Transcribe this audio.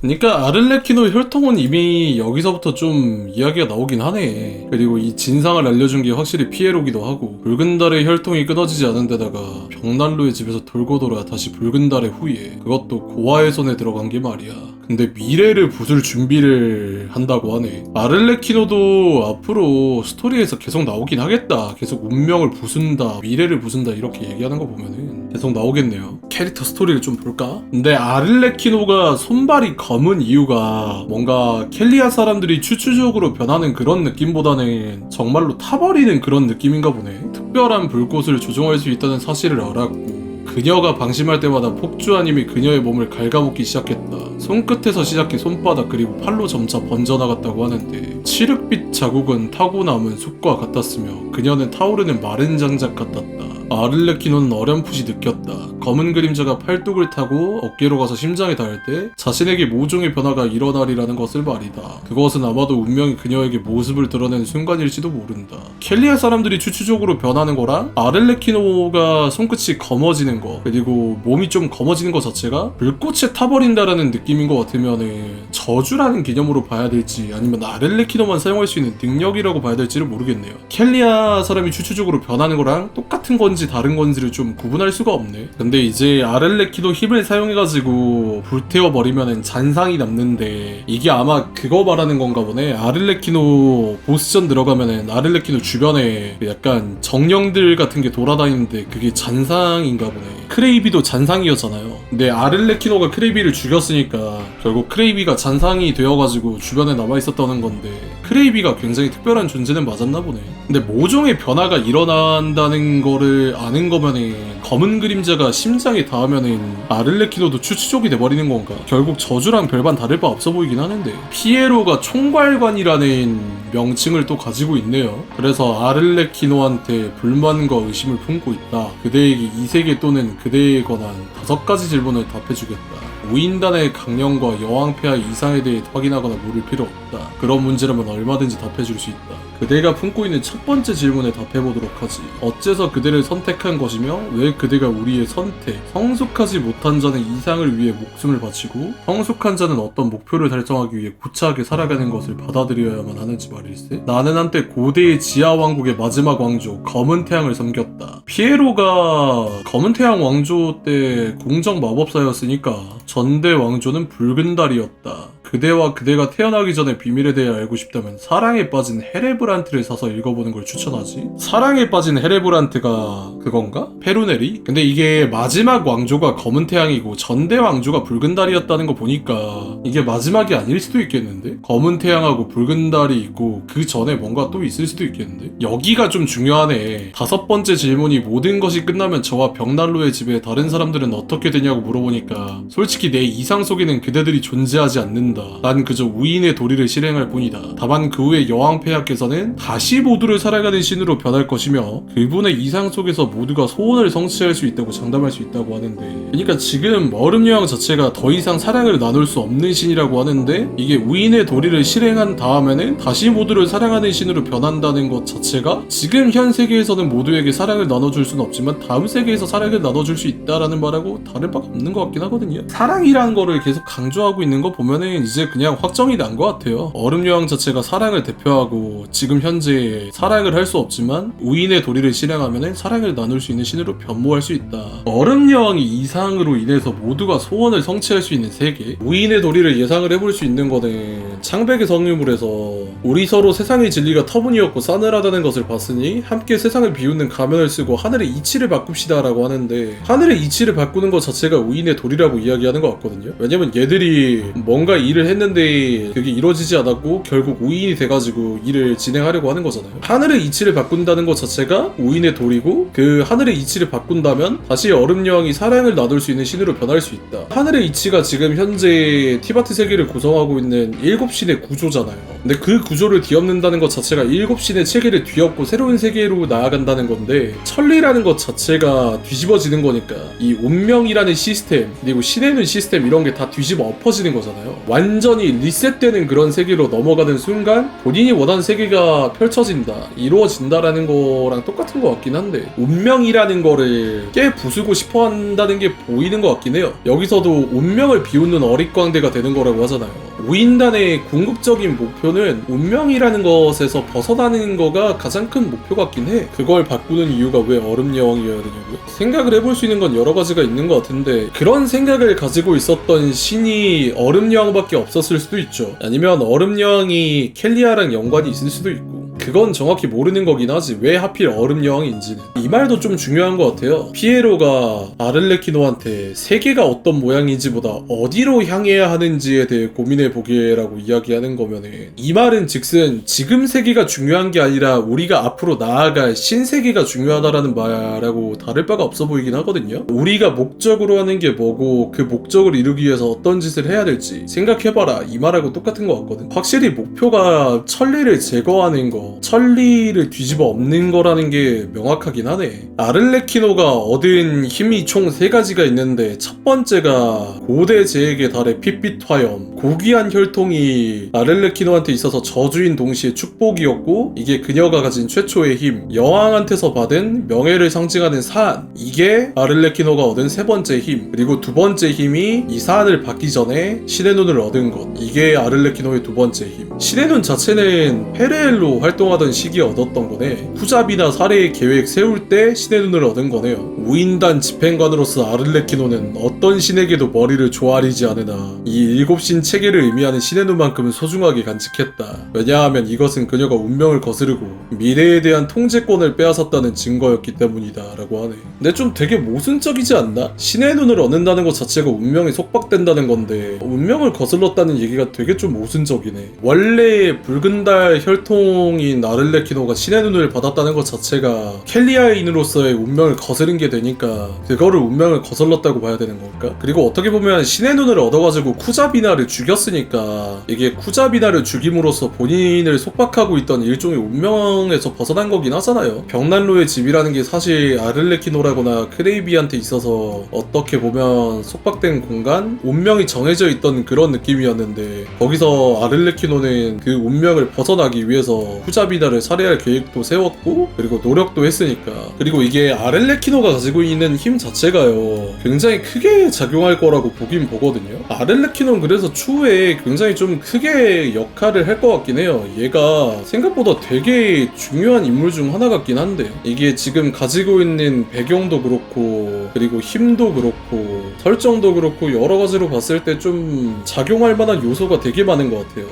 그러니까 아를레키노 혈통은 이미 여기서부터 좀 이야기가 나오긴 하네. 그리고 이 진상을 알려준 게 확실히 피에로기도 하고 붉은 달의 혈통이 끊어지지 않은 데다가 벽난로의 집에서 돌고 돌아 다시 붉은 달의 후예 그것도 고아의 손에 들어간 게 말이야. 근데 미래를 부술 준비를 한다고 하네. 아를레키노도 앞으로 스토리에서 계속 나오긴 하겠다. 계속 운명을 부순다, 미래를 부순다 이렇게 얘기하는 거 보면은 계속 나오겠네요. 캐릭터 스토리를 좀 볼까? 근데 아를레키노가 손발이 검은 이유가 뭔가 켈리아 사람들이 추추적으로 변하는 그런 느낌보다는 정말로 타버리는 그런 느낌인가 보네. 특별한 불꽃을 조종할 수 있다는 사실을 알았고 그녀가 방심할 때마다 폭주 아님이 그녀의 몸을 갉아먹기 시작했다. 손끝에서 시작해 손바닥 그리고 팔로 점차 번져나갔다고 하는데 칠흑빛 자국은 타고 남은 숲과 같았으며 그녀는 타오르는 마른 장작 같았다. 아를레키노는 어렴풋이 느꼈다. 검은 그림자가 팔뚝을 타고 어깨로 가서 심장에 닿을 때 자신에게 모종의 변화가 일어나리라는 것을 말이다. 그것은 아마도 운명이 그녀에게 모습을 드러내는 순간일지도 모른다. 켈리아 사람들이 추추적으로 변하는 거랑 아를레키노가 손끝이 검어지는 거 그리고 몸이 좀 검어지는 것 자체가 불꽃에 타버린다라는 느낌인 것 같으면은 저주라는 개념으로 봐야 될지 아니면 아를레키노만 사용할 수 있는 능력이라고 봐야 될지를 모르겠네요. 켈리아 사람이 추추적으로 변하는 거랑 똑같은 건지 다른 건지를 좀 구분할 수가 없네. 근데 이제 아를레키노 힘을 사용해가지고 불태워 버리면은 잔상이 남는데 이게 아마 그거 말하는 건가 보네. 아를레키노 보스전 들어가면은 아를레키노 주변에 약간 정령들 같은 게 돌아다니는데 그게 잔상인가 보네. 크레이비도 잔상이었잖아요. 근데 아를레키노가 크레이비를 죽였으니까 결국 크레이비가 잔상이 되어가지고 주변에 남아 있었다는 건데 크레이비가 굉장히 특별한 존재는 맞았나 보네. 근데 모종의 변화가 일어난다는 거를 아는 거면은 검은 그림자가 심장에 닿으면은 아를레키노도 추추족이 돼버리는 건가? 결국 저주랑 별반 다를 바 없어 보이긴 하는데 피에로가 총괄관이라는 명칭을 또 가지고 있네요. 그래서 아를레키노한테 불만과 의심을 품고 있다. 그대에게 이 세계 또는 그대에 관한 다섯 가지 질문을 답해주겠다. 우인단의 강령과 여왕폐하의 이상에 대해 확인하거나 물을 필요 없다. 그런 문제라면 얼마든지 답해줄 수 있다. 그대가 품고 있는 첫 번째 질문에 답해보도록 하지. 어째서 그대를 선택한 것이며 왜 그대가 우리의 선택, 성숙하지 못한 자는 이상을 위해 목숨을 바치고 성숙한 자는 어떤 목표를 달성하기 위해 구차하게 살아가는 것을 받아들여야만 하는지 말일세. 나는 한때 고대의 지하 왕국의 마지막 왕조 검은 태양을 섬겼다. 피에로가 검은 태양 왕조 때 공정 마법사였으니까 전대 왕조는 붉은 달이었다. 그대와 그대가 태어나기 전에 비밀에 대해 알고 싶다면 사랑에 빠진 헤레브란트를 사서 읽어보는 걸 추천하지. 사랑에 빠진 헤레브란트가 그건가? 페루네리? 근데 이게 마지막 왕조가 검은 태양이고 전대 왕조가 붉은 달이었다는 거 보니까 이게 마지막이 아닐 수도 있겠는데? 검은 태양하고 붉은 달이 있고 그 전에 뭔가 또 있을 수도 있겠는데? 여기가 좀 중요하네. 다섯 번째 질문이 모든 것이 끝나면 저와 벽난로의 집에 다른 사람들은 어떻게 되냐고 물어보니까 솔직히 내 이상 속에는 그대들이 존재하지 않는다. 난 그저 우인의 도리를 실행할 뿐이다. 다만 그 후에 여왕 폐하께서는 다시 모두를 살아가는 신으로 변할 것이며 그분의 이상 속에서 모두가 소원을 성취할 수 있다고 장담할 수 있다고 하는데 그러니까 지금 얼음 여왕 자체가 더 이상 사랑을 나눌 수 없는 신이라고 하는데 이게 우인의 도리를 실행한 다음에는 다시 모두를 사랑하는 신으로 변한다는 것 자체가 지금 현 세계에서는 모두에게 사랑을 나눠줄 수는 없지만 다음 세계에서 사랑을 나눠줄 수 있다라는 말하고 다를 바가 없는 것 같긴 하거든요. 사랑이라는 거를 계속 강조하고 있는 거 보면은 이제 그냥 확정이 난 것 같아요. 얼음 여왕 자체가 사랑을 대표하고 지금 현재 사랑을 할 수 없지만 우인의 도리를 실행하면 사랑을 나눌 수 있는 신으로 변모할 수 있다. 얼음 여왕이 이상으로 인해서 모두가 소원을 성취할 수 있는 세계. 우인의 도리를 예상을 해볼 수 있는 거는 창백의 성유물에서 우리 서로 세상의 진리가 터무니없고 싸늘하다는 것을 봤으니 함께 세상을 비우는 가면을 쓰고 하늘의 이치를 바꿉시다라고 하는데 하늘의 이치를 바꾸는 것 자체가 우인의 도리라고 이야기하는 것 같거든요. 왜냐면 얘들이 뭔가 일을 했는데 그게 이루어지지 않았고 결국 우인이 돼가지고 일을 진행하려고 하는 거잖아요. 하늘의 이치를 바꾼다는 것 자체가 우인의 도리고 그 하늘의 이치를 바꾼다면 다시 얼음 여왕이 사랑을 나눌 수 있는 신으로 변할 수 있다. 하늘의 이치가 지금 현재 티바트 세계를 구성하고 있는 일곱 신의 구조잖아요. 근데 그 구조를 뒤엎는다는 것 자체가 일곱 신의 체계를 뒤엎고 새로운 세계로 나아간다는 건데 천리라는 것 자체가 뒤집어지는 거니까 이 운명이라는 시스템 그리고 눈 시스템 이런 게 다 뒤집어 엎어지는 거잖아요. 완전히 리셋되는 그런 세계로 넘어가는 순간 본인이 원하는 세계가 펼쳐진다, 이루어진다라는 거랑 똑같은 것 같긴 한데 운명이라는 거를 깨 부수고 싶어 한다는 게 보이는 것 같긴 해요. 여기서도 운명을 비웃는 어릿광대가 되는 거라고 하잖아요. 우인단의 궁극적인 목표는 운명이라는 것에서 벗어나는 거가 가장 큰 목표 같긴 해. 그걸 바꾸는 이유가 왜 얼음 여왕이어야 되냐고요? 생각을 해볼 수 있는 건 여러 가지가 있는 것 같은데 그런 생각을 가지고 있었던 신이 얼음 여왕밖에 없었을 수도 있죠. 아니면 얼음 여왕이 켈리아랑 연관이 있을 수도 있고. 그건 정확히 모르는 거긴 하지. 왜 하필 얼음 여왕인지는 이 말도 좀 중요한 것 같아요. 피에로가 아를레키노한테 세계가 어떤 모양인지보다 어디로 향해야 하는지에 대해 고민해 보게라고 이야기하는 거면은 이 말은 즉슨 지금 세계가 중요한 게 아니라 우리가 앞으로 나아갈 신세계가 중요하다라는 말하고 다를 바가 없어 보이긴 하거든요. 우리가 목적으로 하는 게 뭐고 그 목적을 이루기 위해서 어떤 짓을 해야 될지 생각해봐라. 이 말하고 똑같은 것 같거든. 확실히 목표가 천리를 제거하는 거 천리를 뒤집어 엎는 거라는 게 명확하긴 하네. 아를레키노가 얻은 힘이 총 세 가지가 있는데 첫 번째가 고대 제에게 달의 핏빛 화염 고귀한 혈통이 아를레키노한테 있어서 저주인 동시에 축복이었고 이게 그녀가 가진 최초의 힘 여왕한테서 받은 명예를 상징하는 사안 이게 아를레키노가 얻은 세 번째 힘. 그리고 두 번째 힘이 이 사안을 받기 전에 신의 눈을 얻은 것. 이게 아를레키노의 두 번째 힘. 신의 눈 자체는 페레엘로 활동 하던 시기에 얻었던 거네. 후잡이나 살해의 계획 세울 때 신의 눈을 얻은 거네요 우인단 집행관으로서 아를레키노는 어떤 신에게도 머리를 조아리지 않으나 이 일곱 신 체계를 의미하는 신의 눈만큼은 소중하게 간직했다. 왜냐하면 이것은 그녀가 운명을 거스르고 미래에 대한 통제권을 빼앗았다는 증거였기 때문이다 라고 하네. 근데 좀 되게 모순적이지 않나? 신의 눈을 얻는다는 것 자체가 운명이 속박된다는 건데 운명을 거슬렀다는 얘기가 되게 좀 모순적이네. 원래 붉은 달 혈통인 아를레키노가 신의 눈을 받았다는 것 자체가 켈리아인으로서의 운명을 거스른 게 되니까 그거를 운명을 거슬렀다고 봐야 되는 걸까? 그리고 어떻게 보면 신의 눈을 얻어가지고 쿠자비나를 죽였으니까 이게 쿠자비나를 죽임으로써 본인을 속박하고 있던 일종의 운명에서 벗어난 거긴 하잖아요. 벽난로의 집이라는 게 사실 아를레키노라거나 크레이비한테 있어서 어떻게 보면 속박된 공간, 운명이 정해져 있던 그런 느낌이었는데 거기서 아를레키노는 그 운명을 벗어나기 위해서 쿠자비나를 살해할 계획도 세웠고 그리고 노력도 했으니까 그리고 이게 아를레키노가 가 지고 있는 힘 자체가요 굉장히 크게 작용할 거라고 보긴 보거든요. 아를레키노는 그래서 추후에 굉장히 좀 크게 역할을 할 것 같긴 해요. 얘가 생각보다 되게 중요한 인물 중 하나 같긴 한데 이게 지금 가지고 있는 배경도 그렇고 그리고 힘도 그렇고 설정도 그렇고 여러 가지로 봤을 때 좀 작용할 만한 요소가 되게 많은 것 같아요.